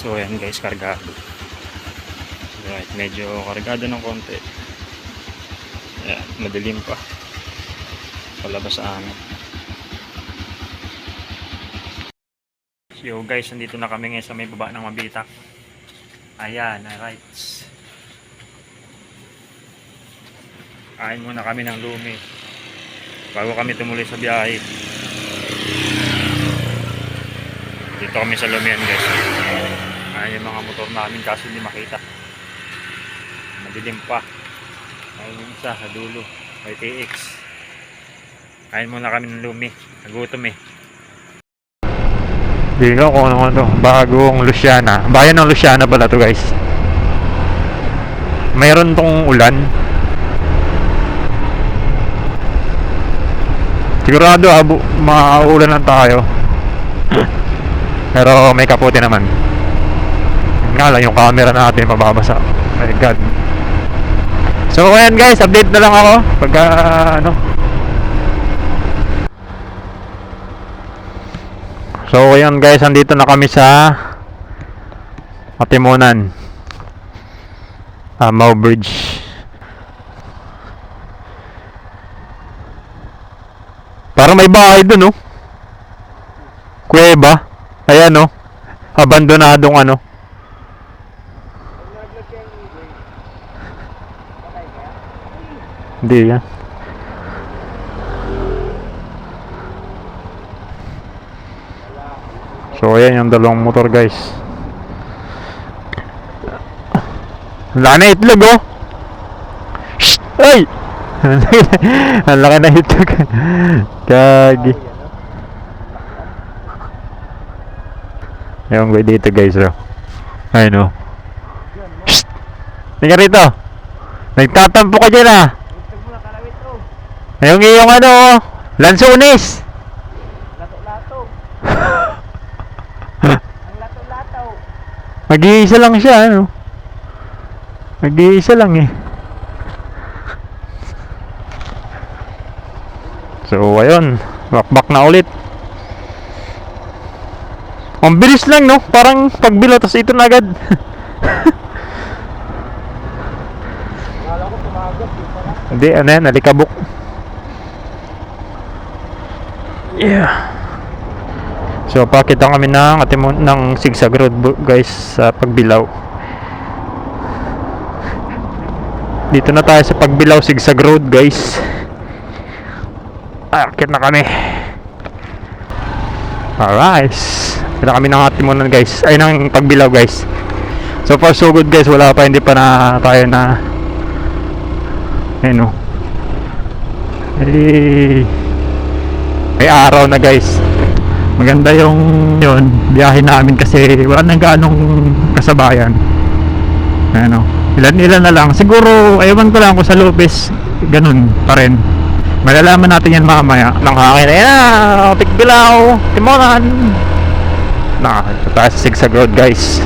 So ayan guys, kargado. Right, medyo kargado ng konti. Ayan, madilim pa. Palabas sa amin. So guys, nandito na kami ngayon sa may baba ng Mabitak. Ayan, alright. Kain muna kami ng lumi. Bago kami tumuloy sa biyahe. Dito kami sa Lumian guys. Ayan yung mga motor namin kaso hindi makita. Madilim pa. Ayun yung isa sa dulo. May TX. Kain muna kami ng lumi. Nagutom eh. Dito kung ano to. Bagong Luciana. Bayan ng Luciana pala to guys. Mayroon tong ulan. Sigurado abo, mauulan lang tayo. Pero may kaputi naman. Nga yung camera natin mababasa. My God. So ayan guys, update na lang ako pagka ano. So ayan guys, andito na kami sa Matimunan. Amaw Bridge. Parang may bahay dun, oh. Kuweba. Ayan, oh. Abandonadong ano. Hindi yan. So, ayan yung dalawang motor, guys. Wala na itlog, oh. Shh! Ay! Ang laki na itlog. Kagi. Ewan ko dito guys oh. Ayun oh. Shh! Tingnan rito. Nagtatampo ka dyan ah. Yung ano oh. Lansones. Lato-lato. Ang lato-lato. Mag-iisa lang siya ano. Mag-iisa lang eh. So ayun. Bakbak na ulit. Ang bilis lang no. Parang pagbilo tas ito na agad. Pala. Hindi, ano yan, alikabok. Yeah. So, pakita kami ng, atimo, ng zigzag road guys sa pagbilaw. Dito na tayo sa pagbilaw zigzag road guys. Akit na kami. Alright. Na kami ng atimunan guys. Ay, ng pagbilaw guys. So far so good guys. Wala pa, hindi pa na tayo na Ayun o. Ay, may araw na guys. Maganda yung yun, biyahe namin kasi wala nang ganong kasabayan. Ano, ilan-ilan na lang. Siguro, ewan ko lang kung sa Lopez, ganun pa rin. Malalaman natin yan mamaya. Nang hangin na yan, ah, Pikbilaw, Timoran. Na, tayo sa Sigsag Road guys.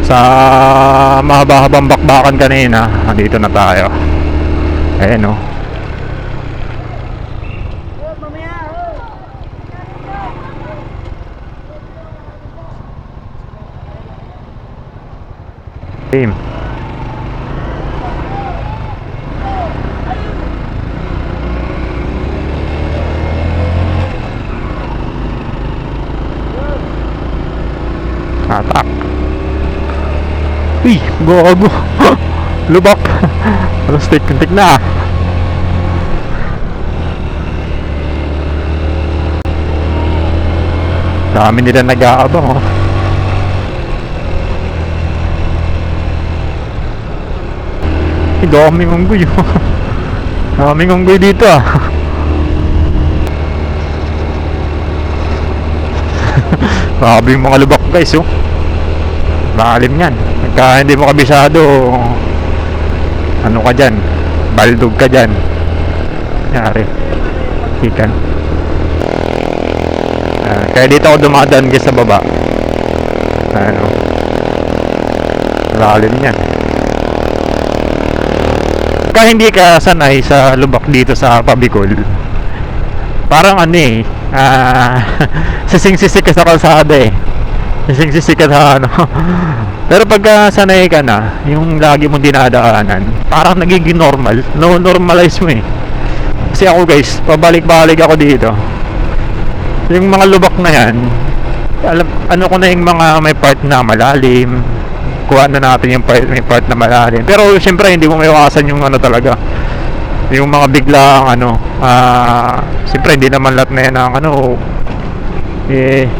Sa mahaba-habang bakbakan kanina, dito na tayo. Ayan o. Oh, Team. Atak. Uy, gago. Lubak. Alas tik-tik na. Dami nila nag-aabang oh. Ay, daming unggoy oh. Daming unggoy dito ah. Grabe yung mga lubak guys oh. Malalim yan. Pagka hindi mo kabisado, ano ka dyan? Baldog ka dyan. Yari. Hikan. Ah, kaya dito ako dumadaan guys sa baba. Ano? Malalim yan. Pagka hindi ka sanay sa lubak dito sa Pabicol, parang ano eh, ah, sising-sisik ka sa kalsada eh. Sisig-sisig ka na ano. Pero pagka sanay ka na, yung lagi mong dinadaanan, parang nagiging normal. No, normalize mo eh. Kasi ako guys, pabalik-balik ako dito. Yung mga lubak na yan, alam, ano ko na yung mga may part na malalim. Kuha na natin yung part, may part na malalim. Pero syempre hindi mo maiwasan yung ano talaga. Yung mga biglang ano, ah, syempre hindi naman lahat na yan ang ano, eh,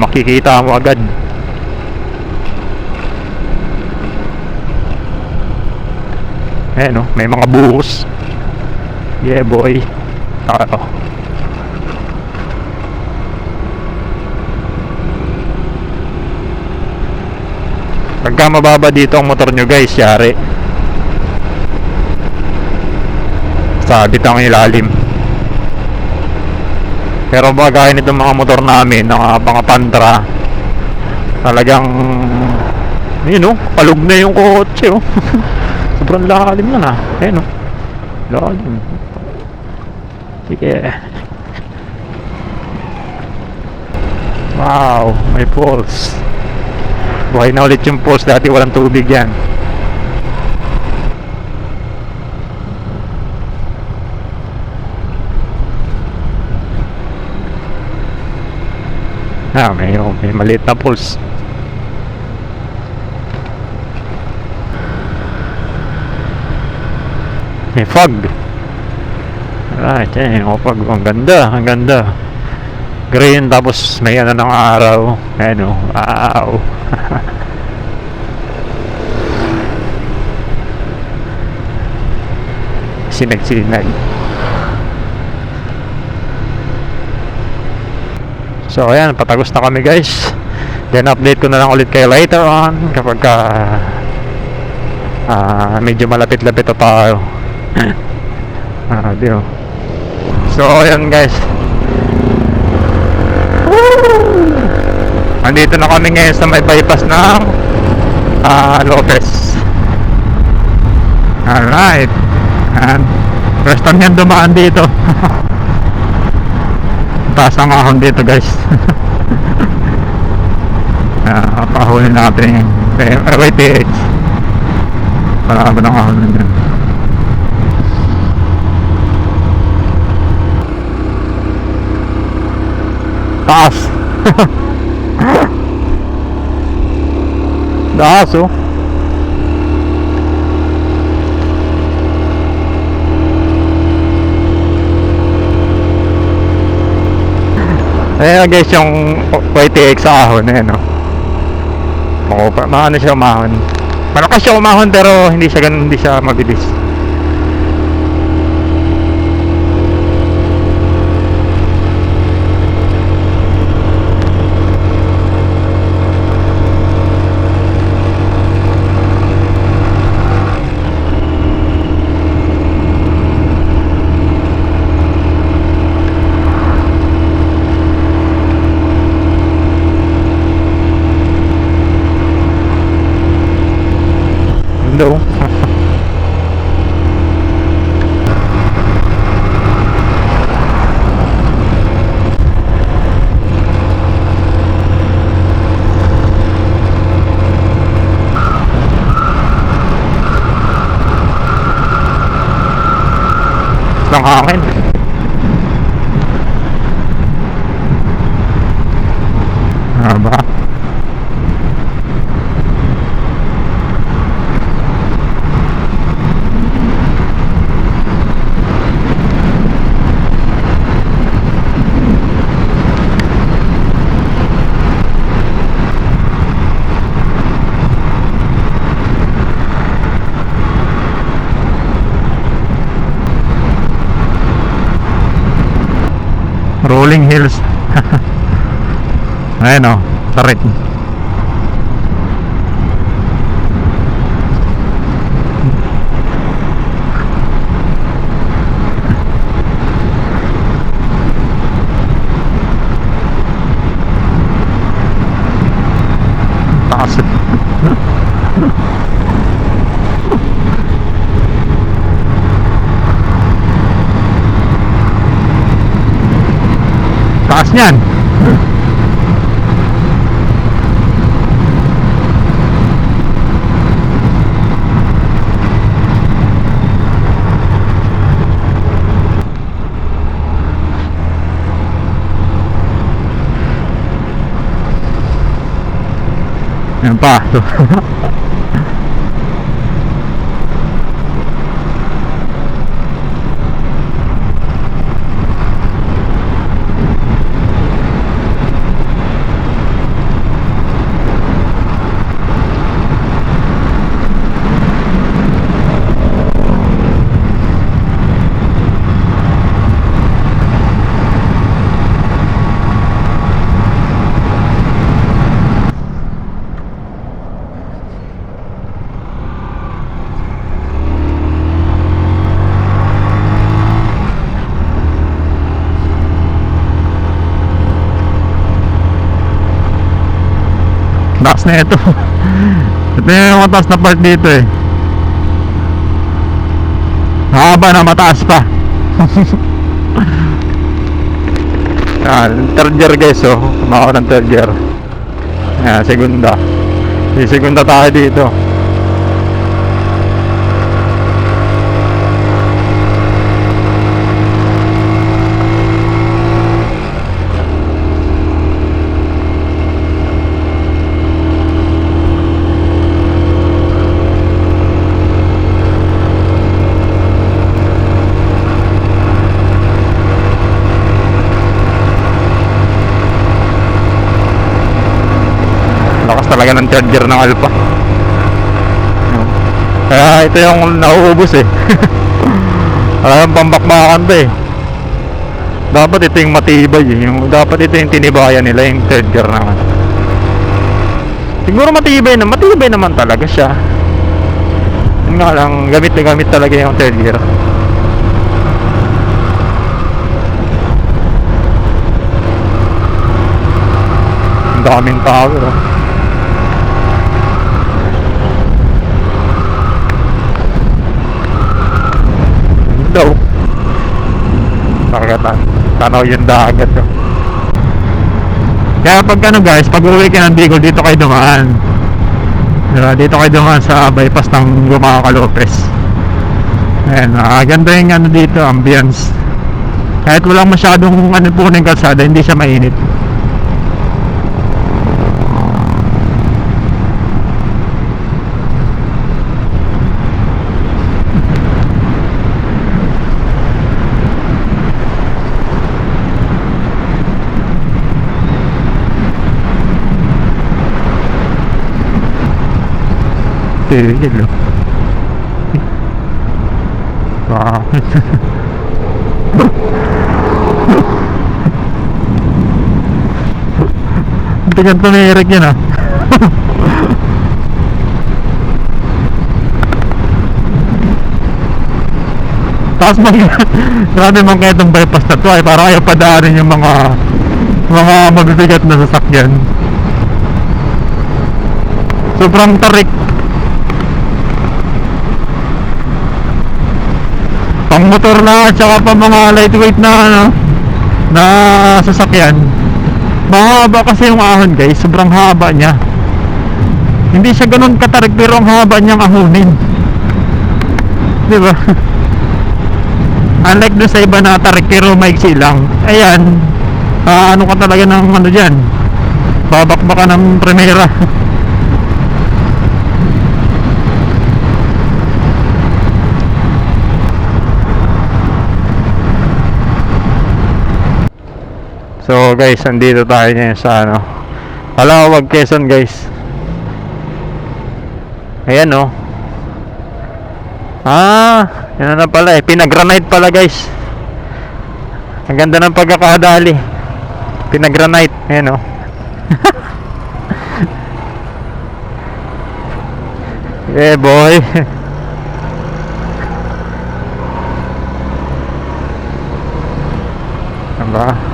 makikita mo agad. Eh no, may mga buhos. Yeah boy. Oo. Pagka mababa dito ang motor nyo guys, yari. Sabit ang ilalim. Pero bagay nitong mga motor namin, mga mga pantra, talagang, yun oh, palug na yung kotse oh. Sobrang lalim na na. Ayun oh. Lalim. Sige. Wow, may falls. Buhay na ulit yung falls. Dati walang tubig yan. Ah, may, may maliit na pulse. May fog. Alright, eh, yung fog. Ang ganda, ang ganda. Green, tapos may ano ng araw. Ano, wow. Sinag-sinag. So ayan, patagos na kami guys. Then update ko na lang ulit kayo later on kapag ka ah, medyo malapit-lapit na tayo. ah, di. So ayan guys. Andito na kami ngayon sa may bypass ng ah, Lopez. Alright. Ayan. First time yan dumaan dito. taas ang ahon dito guys uh, pahunin natin yung eh, YTH para ba ng ahon na dyan taas taas oh Ayan guys yung YTX sa ahon na yan no? Oo, pa, maano siya umahon. Malakas siya umahon pero hindi siya ganun, hindi siya mabilis Ganda oh. ng hangin. Haba. Rolling Hills. O, tarik. Taas. Taas. Yan pa. Taas na ito. ito yung mataas na part dito eh. Haba na mataas pa. Yan, third year guys oh. Kumaka ng third year. Yan, segunda. Di segunda tayo dito. Talaga ng charger ng Alpha. Kaya ito yung nauubos eh. Alam pambakbakan to eh. Dapat ito yung matibay eh. Yung, dapat ito yung tinibayan nila yung third gear naman. Siguro matibay na, matibay naman talaga siya. Yun nga lang, gamit na gamit talaga yung third gear. Daming power oh. Daw. Nakakatan. Tanaw yung dagat. Oh. Kaya pag ano guys, pag uwi ka ng Bicol, dito kayo dumaan. Diba? Dito kayo dumaan sa bypass ng Gumaca Lopez. Ayan, ah, ganda yung ano dito, ambience. Kahit walang masyadong ano po ng kalsada, hindi siya mainit. Tigil oh. Bakit? Tingnan to ni Eric yan ah. Tapos mag Grabe man kaya itong bypass na to ay para ayaw padaanin yung mga mga mabibigat na sasakyan. Sobrang tarik. Pang motor na at saka pa mga lightweight na ano na sasakyan. Mahaba kasi yung ahon guys, sobrang haba niya. Hindi siya ganun katarik pero ang haba niyang ahonin. Di ba? Unlike dun sa iba na tarik pero maiksi lang. Ayan, ah, ano ka talaga ng ano dyan. Babakbaka ng primera. So guys, andito tayo ngayon sa ano Palawag Quezon guys. Ayan oh. Ah, yan na pala eh Pinagranite pala guys. Ang ganda ng pagkakadali. Pinagranite Ayan oh. Yeah boy. Aba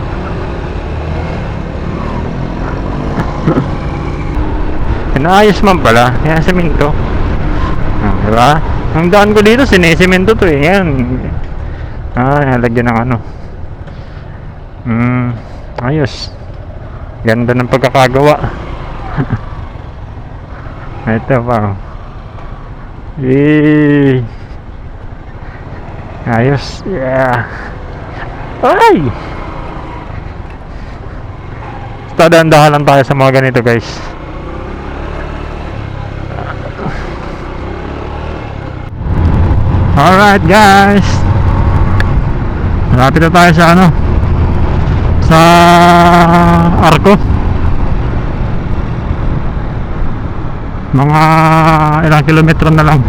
Inaayos man pala. Yan, semento. Ah, diba? Ang daan ko dito, sinesemento to eh. Yan. Ah, nalagyan ng ano. Hmm, ayos. Ganda ng pagkakagawa. Ito pa. Eh. Ayos. Yeah. Ay! Basta dahan-dahan lang tayo sa mga ganito guys. Alright guys. Malapit na tayo sa ano. Sa Arco. Mga ilang kilometro na lang.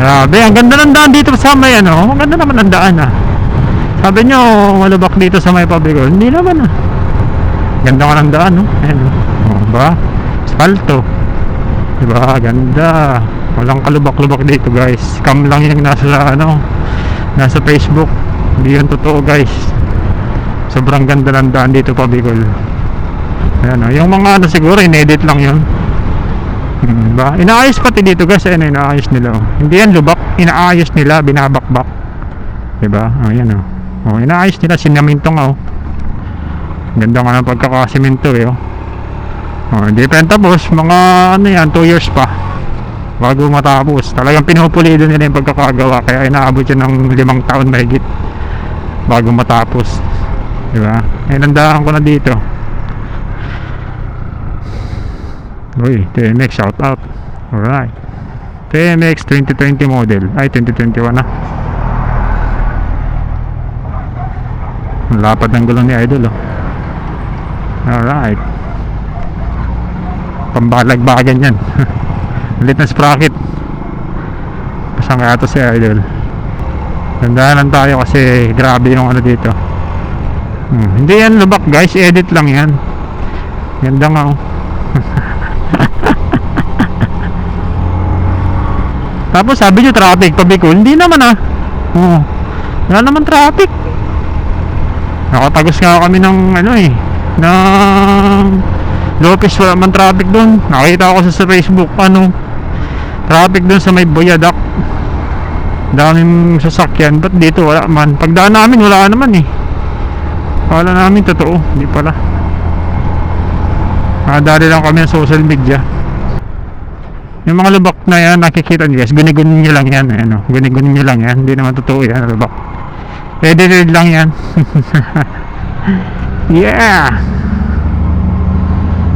Grabe, ang ganda ng daan dito sa may ano. Ang ganda naman ang daan ah. Sabi nyo, malubak dito sa may pabigol. Hindi naman ah. Ganda ka ng daan no. Ayan oh. Ba? Asfalto. Diba? Ganda. Walang kalubak-lubak dito guys. Cam lang yung nasa ano, nasa Facebook. Hindi yun totoo guys. Sobrang ganda ng daan dito pa Bicol. Ayan oh. Yung mga ano siguro, inedit lang yun. Hmm, ba? Inaayos pati dito guys. Ayan, inaayos nila. Oh. Hindi yan lubak. Inaayos nila. Binabakbak. Diba? Oh, yan oh. Oh, inaayos nila. Sinaminto nga oh. Ganda nga ng pagkakasimento eh oh. Oh, hindi pa yan tapos. Mga ano yan, 2 years pa bago matapos. Talagang pinupulido nila yung pagkakagawa kaya inaabot yan ng limang taon mahigit bago matapos. Di ba? Eh, nandahan ko na dito. Uy, TMX shout out. Alright. TMX 2020 model. Ay, 2021 na. Ang lapad ng gulong ni Idol, oh. Alright. Pambalagbagan yan. Ulit na sprocket. Pasang kaya to si Idol. Tandaan lang tayo kasi grabe yung ano dito. Hmm, hindi yan lubak guys, edit lang yan. Ganda nga oh. Tapos sabi nyo traffic, pabiko. Hindi naman ah. Oo. Wala naman traffic. Nakatagos nga kami ng ano eh. Ng Lopez wala man traffic doon. Nakita ko sa, sa Facebook ano. Traffic doon sa may Boyadak. Daming sasakyan. Ba't dito wala man? Pagdaan namin wala naman eh. Wala namin totoo. Hindi pala. Nakadali lang kami sa social media. Yung mga lubak na yan, nakikita niyo guys, guni-guni nyo lang yan. Ano, guni-guni nyo lang yan. Hindi naman totoo yan, lubak. Edited lang yan. yeah!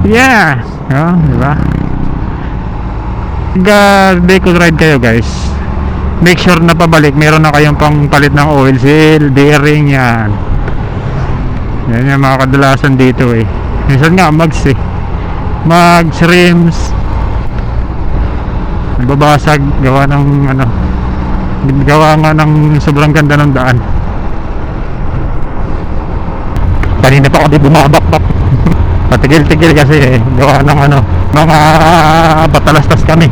Yeah! Oh, di ba? Pag uh, vehicle ride kayo guys, make sure na pabalik, meron na kayong pang palit ng oil seal, bearing yan. Yan yung mga kadalasan dito eh. Minsan nga, mags eh. Mags, rims, nagbabasag gawa ng ano gawa nga ng sobrang ganda ng daan kanina pa ako di bumabakbak patigil-tigil kasi eh, gawa ng ano mga batalastas kami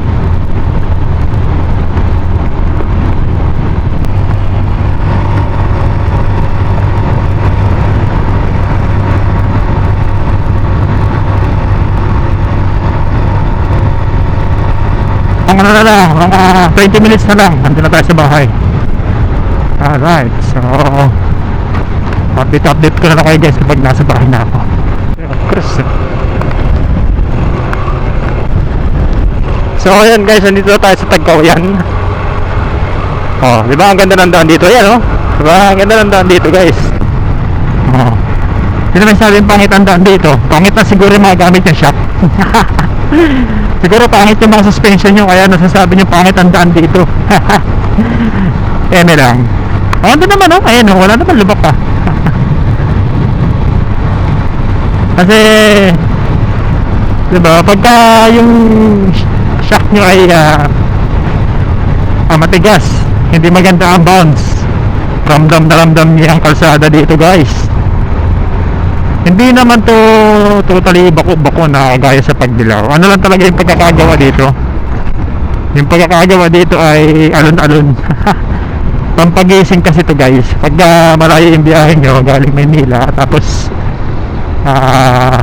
Ang ano na lang, mga 20 minutes na lang, nandun na tayo sa bahay. Alright, so update update ko na lang kayo guys kapag nasa bahay na ako. Chris. So ayan guys, nandito na tayo sa Tagkawayan. Oh, di ba ang ganda ng daan dito? Ayan oh. Di ba ang ganda ng daan dito guys? Oh. Hindi naman sabihin pangit ang daan dito. Pangit na siguro yung mga gamit ng shop. Siguro pangit yung mga suspension nyo kaya nasasabi nyo pangit ang daan dito. Eme lang. Oh, doon naman oh. Ayan oh, wala naman lubak pa. Kasi, di ba, pagka yung shock nyo ay ah, ah, matigas, hindi maganda ang bounce. Ramdam na ramdam niya ang kalsada dito guys. Hindi naman to totally bako-bako na gaya sa pagdilaw. Ano lang talaga yung pagkakagawa dito? Yung pagkakagawa dito ay alon-alon. Pampagising kasi to guys. Pag uh, malayo yung biyahe nyo galing Maynila tapos ah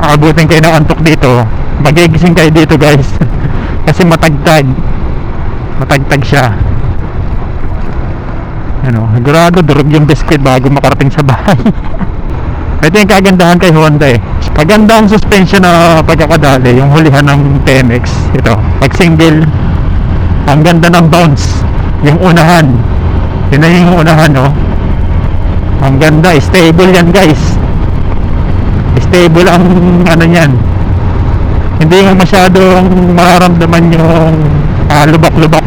aabutin kayo ng antok dito magigising kayo dito guys kasi matagtag matagtag siya ano, sigurado durog yung biscuit bago makarating sa bahay Ito yung kagandahan kay Honda eh. Paganda ang suspension na pagkakadali, yung hulihan ng TMX. Ito, pag single, ang ganda ng bounce. Yung unahan. Yun yung unahan, oh. Ang ganda, stable yan guys. Stable ang ano yan. Hindi nga masyadong mararamdaman yung ah, lubak-lubak.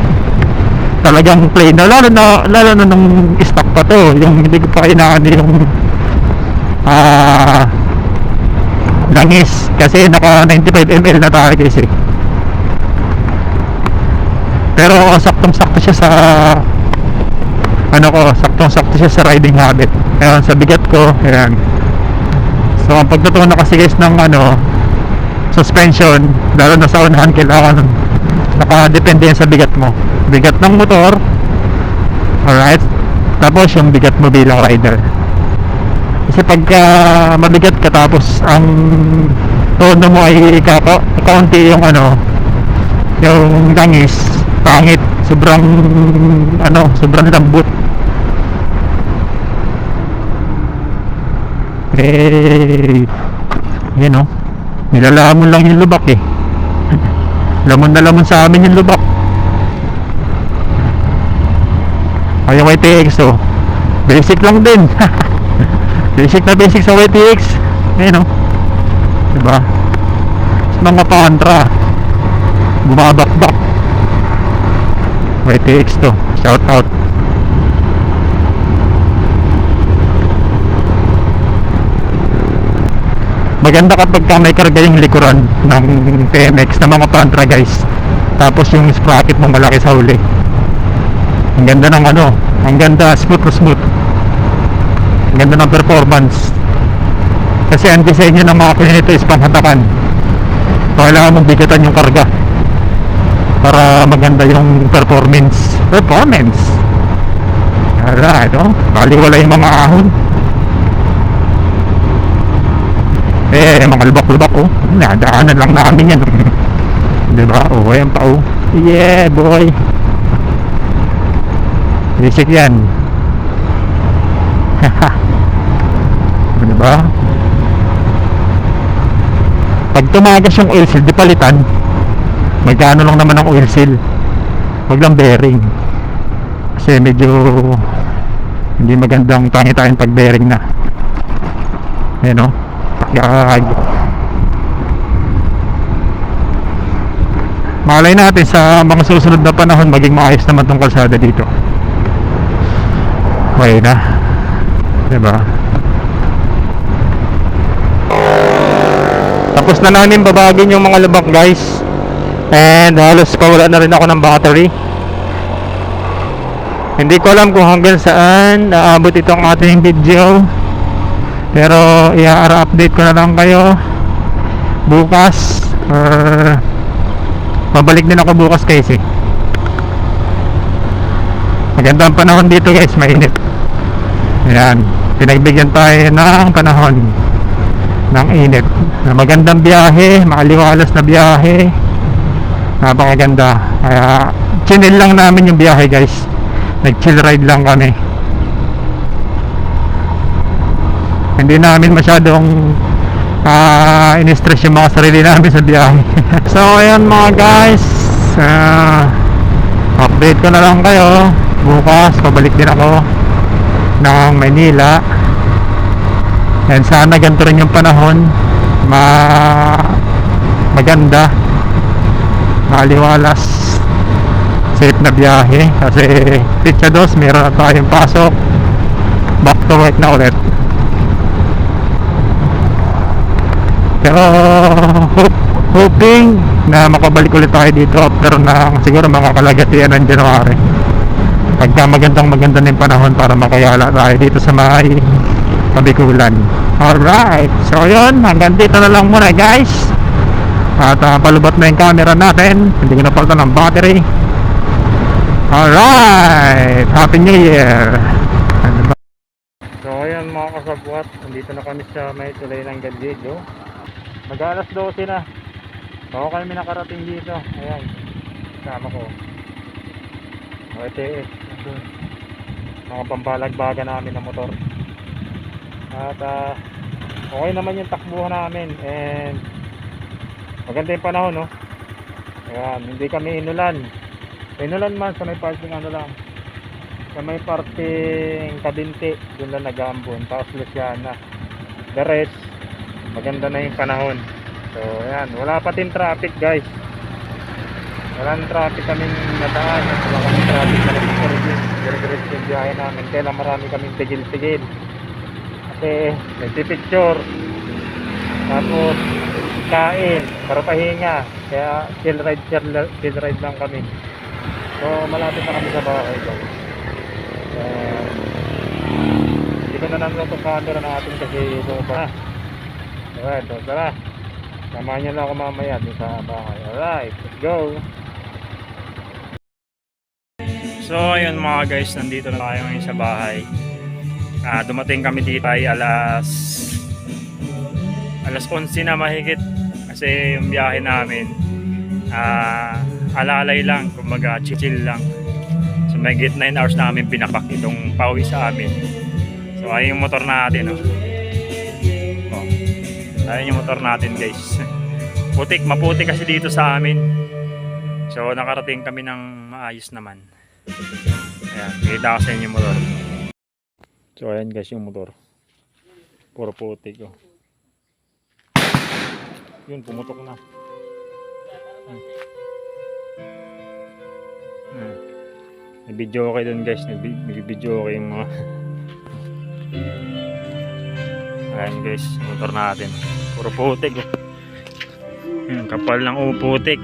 talagang plain na lalo na lalo na nung stock pa to yung hindi ko pa inaano yung ah langis. Kasi naka 95 ml na tayo kasi pero saktong sakto siya sa ano ko saktong sakto siya sa riding habit. Ayan sa bigat ko ayan. So ang pagtutunan kasi guys ng ano suspension lalo na sa unahan kailangan nakadepende sa bigat mo. Bigat ng motor alright? Tapos yung bigat mo bilang rider. Kasi pagka mabigat ka tapos ang tono mo ay kako, kaunti yung ano yung langis pangit sobrang ano sobrang lambot. Eh yan o nilalamon lang yung lubak eh. Lamon na lamon sa amin yung lubak. Ay yung YTX oh. Basic lang din. Basic na basic sa YTX ayun oh. Diba? Sa mga pantra bumabakbak. YTX to. Shout out maganda kapag ka may karga yung likuran ng TMX na mga pantra guys. Tapos yung sprocket mo malaki sa huli. Ang ganda ng ano ang ganda smooth to smooth. Ang ganda ng performance. Kasi ang disenyo ng mga pinito is panghatakan kailangan mong bigatan yung karga para maganda yung performance. Performance? Alright oh baliwala yung mga ahon eh mga lubak-lubak oh. Nadaanan lang namin yan. Diba oh ayan pa oh. Yeah boy. Basic yan. Diba pag tumagas yung oil seal di palitan. Magkano lang naman ang oil seal wag lang bearing. Kasi medyo hindi magandang tangi-tangin pag bearing na. Ayan o Gag. Malay natin sa mga susunod na panahon maging maayos naman tong kalsada dito. Okay na. Diba? Tapos na namin babagin yung mga lubak guys. And halos pawala na rin ako ng battery. Hindi ko alam kung hanggang saan naabot itong ating video. Pero i-ara update ko na lang kayo bukas or pabalik din ako bukas eh. Maganda ang panahon dito guys, mainit. Ayan, pinagbigyan tayo ng panahon ng init. Na magandang biyahe, makaliwalas na biyahe. Napakaganda. Kaya chill lang namin yung biyahe guys. Nag-chill ride lang kami. Hindi namin masyadong uh, in-stress yung mga sarili namin sa biyahe so ayan mga guys uh, update ko na lang kayo. Bukas pabalik din ako ng Manila. And sana ganito rin yung panahon. Ma maganda. Maliwalas safe na biyahe. Kasi pizza dos meron na tayong pasok. Back to work na ulit pero hope, hoping na makabalik ulit tayo dito after na siguro mga kalagatian ng January. Pagka magandang maganda na yung panahon para makayala tayo dito sa may pabikulan alright so yun hanggang dito na lang muna guys. At uh, palubot na yung camera natin. Hindi ko napalta ng battery. Alright happy new year! Ano? So ayan mga kasabwat, nandito na kami sa may tulay ng Gandido. Mag alas 12 na. Bago kami nakarating dito. Ayan. Kasama ko. OTS. Nandun. Mga pambalagbaga namin ng motor. At ah, okay naman yung takbuhan namin. And maganda yung panahon, no? Ayan, hindi kami inulan. Inulan man sa may parking ano lang. Sa may parking Kabinti, doon lang nag-aambon. Tapos Luciana. The rest, maganda na yung panahon so ayan wala pa din traffic guys Walang traffic kami nadaan. Wala kami traffic na. Dire-diretso yung biyahe namin. Kaya lang marami kaming tigil-tigil. Kasi nagpipicture. Tapos kain. Para pahinga. Kaya chill ride, chill, chill ride lang kami. So malapit na kami sa bahay ko. Uh, hindi ko na naman ito camera natin kasi bumaba na. Alright, so tara. Samahan niyo lang ako mamaya dun sa bahay. Alright, let's go. So ayun mga guys, nandito na tayo ngayon sa bahay. Ah, dumating kami dito ay alas alas 11 na mahigit kasi yung biyahe namin ah alalay lang, kumbaga chill lang. So mahigit 9 hours namin pinapak itong pauwi sa amin. So ayun yung motor natin oh. Ayun yung motor natin guys. Putik, maputik kasi dito sa amin. So nakarating kami ng maayos naman. Ayan, kita ko sa inyo yung motor. So ayan guys yung motor. Puro putik oh. Yun, pumutok na. Hmm. Hmm. May video okay dun guys. May bi- may video okay yung mga... Ayan guys, motor natin. Puro putik kapal ng uputik.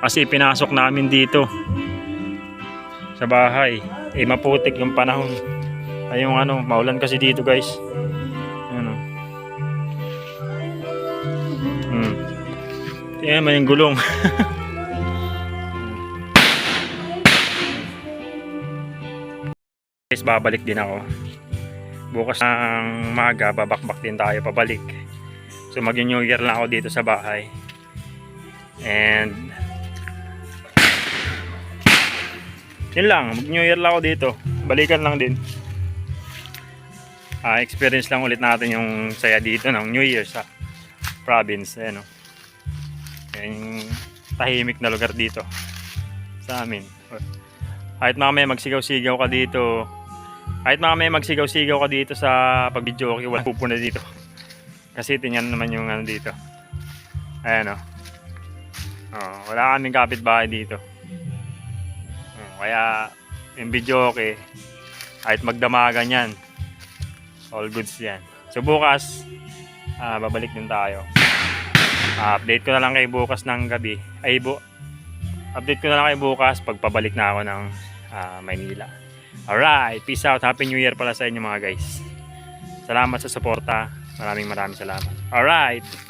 Kasi pinasok namin dito sa bahay. Eh maputik yung panahon. Ay yung ano, maulan kasi dito guys. Ano. Hmm. Tingnan mo yung gulong. guys, babalik din ako. Bukas ng maga, babakbak din tayo pabalik. So mag New Year lang ako dito sa bahay. And yun lang, mag New Year lang ako dito. Balikan lang din. Ah, experience lang ulit natin yung saya dito ng New Year sa province. Ayan o. Ayan yung tahimik na lugar dito sa amin. Kahit mamaya magsigaw-sigaw ka dito, kahit mamaya magsigaw-sigaw ka dito sa pag-video okay, wala pupuna dito. Kasi tingnan naman yung ano dito. Ayan o. Oh, wala kaming kapitbahay dito. Oh, kaya yung video okay, kahit magdamagan yan, all goods yan. So bukas, ah, babalik din tayo. Ah, update ko na lang kay bukas ng gabi. Ay, bu update ko na lang kay bukas pag pabalik na ako ng ah, Maynila. Alright, peace out. Happy New Year pala sa inyo mga guys. Salamat sa suporta. Maraming maraming salamat. Alright.